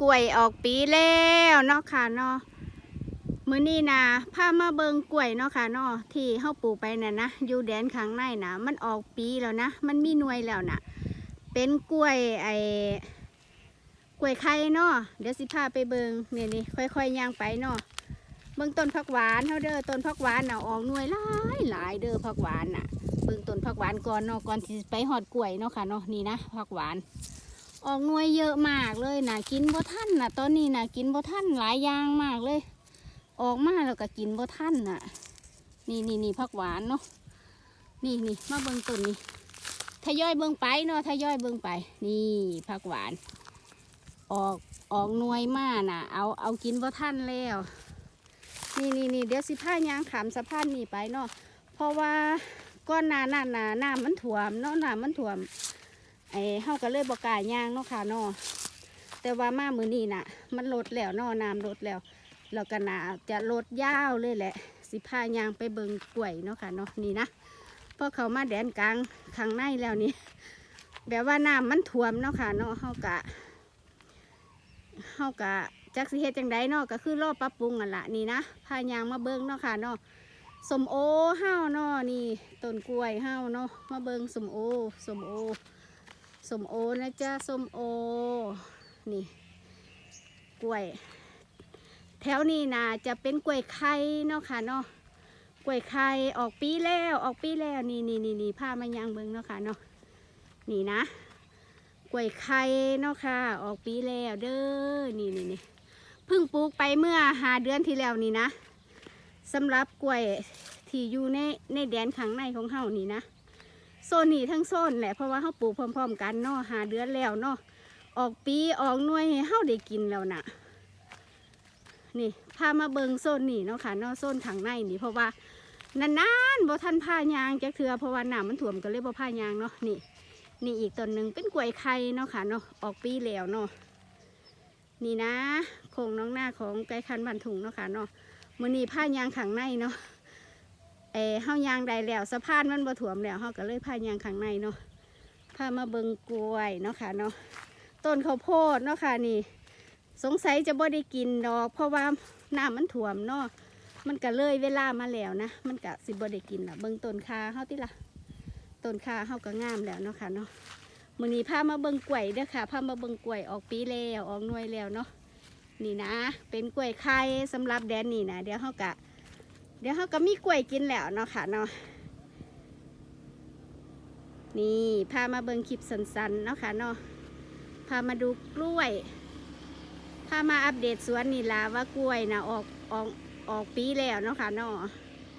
กล้วยออกปีแล้วเนาะค่ะเนาะมื้อนี้นะพามาเบิงกล้วยเนาะค่ะเนาะที่เฮาปลูกไปน่ะนะอยู่แดนข้างในนะมันออกปีแล้วนะ มันมีหน่วยแล้วนะเป็นกล้วยไอ้กล้วยไข่เนาะเดี๋ยวสิพาไปเบิงนี่นี่ค่อยๆย่างไปเนาะเบิงต้นผักหวานเฮาเด้อต้นผักหวานน่ะออกหน่วยหลายหลายเด้อผักหวานน่ะเบิงต้นผักหวานก่อนเนาะก่อนที่สิไปหอดกล้วยเนาะค่ะเนาะนี่นะผักหวาน ออกหน่วยเยอะมากเลยนะกินบ่ท่านนะตอนนี้นะกินบ่ท่านหลายอย่างมากเลย ออกมาแล้วก็กินบ่ท่านน่ะนี่นี่นี่ผักหวานเนาะนี่นี่มาเบิ่งต้นนี้ทยอยเบิ่งไปเนาะทยอยเบิ่งไป นี่ผักหวาน ออกออกหน่วยมาน่ะ เอาเอากินบ่ท่านแล้วนี่นี่นี่เดี๋ยวสิพายางขามสะพานนี่ไปเนาะเพราะว่าก้อนหนานั่นน่ะน้ำมันถ่วมเนาะหน้ำมันถ่วม ไอ้เฮาก็เลยบอกกายย่างเนาะค่ะเนาะแต่ว่ามามือนี้น่ะ มันลดแล้วเนาะน้ำลดแล้วแล้วก็น่าจะลดยาวเลยแหละ สิพายางไปเบิงกล้วยเนาะค่ะเนาะนี่นะพอเขามาแดนกลางข้างในแล้วนี่แบบว่าน้ำมันท่วมเนาะค่ะเนาะเฮากะเฮากะจักสิเฮ็ดจังไดเนาะก็คือรอบปรับปรุงกันละนี่นะพายางมาเบิงเนาะค่ะเนาะสมโอเฮาเนาะนี่ต้นกล้วยเฮาเนาะมาเบิงสมโอสมโอ ส้มโอนะจ๊ะส้มโอ นี่ กล้วย แถวนี้นะจะเป็นกล้วยไข่เนาะค่ะเนาะกล้วยไข่ออกปีแล้วออกปีแล้วนี่นี่นี่นี่ผ้ามันยางเบิงเนาะค่ะเนาะนี่นะกล้วยไข่เนาะค่ะ ออกปีแล้วเด้อนี่นี่นี่เพิ่งปลูกไปเมื่อหาเดือนที่แล้วนี่นะสำหรับกล้วยที่อยู่ในในแดนข้างในของเฮานี่นะ โซนนี่ทั้งโซนแหละเพราะว่าเขาปลูกพร้อมๆ กันเนาะหาเดือนแล้วเนาะออกปีออกหน่วยให้เฮาได้กินแล้วน่ะ นี่พามาเบิงโซนนี่เนาะค่ะเนาะโซนข้างในนี่เพราะว่านานๆบ่ทันพายางจักเทือเพราะว่าน้ำมันท่วมก็เลยบ่พายางเนาะนี่ นี่อีกต้นหนึ่งเป็นกล้วยไข่เนาะค่ะเนาะออกปีแล้วเนาะนี่นะโครงน้องหน้าของไก่คันบันถุงเนาะค่ะเนาะมื้อนี้ายางข้างในเนาะ ออเฮายางได้แล้วสะพานมันบ่ถ่วมแล้วเฮาก็เลยพายางข้างในเนาะพามาเบิงกล้วยเนาะค่ะเนาะต้นข้าวโพดเนาะค่ะนี่ สงสัยจะบ่ได้กินดอก เพราะว่าน้ำมันถ่วมเนาะมันก็เลยเวลามาแล้วนะ มันก็สิบ่ได้กินละเบิงต้นคาเฮาติละต้นคาเฮาก็งามแล้วเนาะค่ะเนาะมื้อนี้พามาเบิงกล้วยเด้อค่ะพามาเบิงกล้วยออกปีแล้วออกหน่วยแล้วเนาะนี่นะ เป็นกล้วยไข่สำหรับแดนนี่นะเดี๋ยวเฮากะ เดี๋ยวเขาก็มีกล้วยกินแล้วเนาะค่ะเนาะนี่พามาเบิงคลิปสันๆเนาะค่ะเนาะพามาดูกล้วย พามาอัปเดตสวนนี่ล่ะว่ากล้วยนะออกออกออกปีแล้วเนาะค่ะเนาะ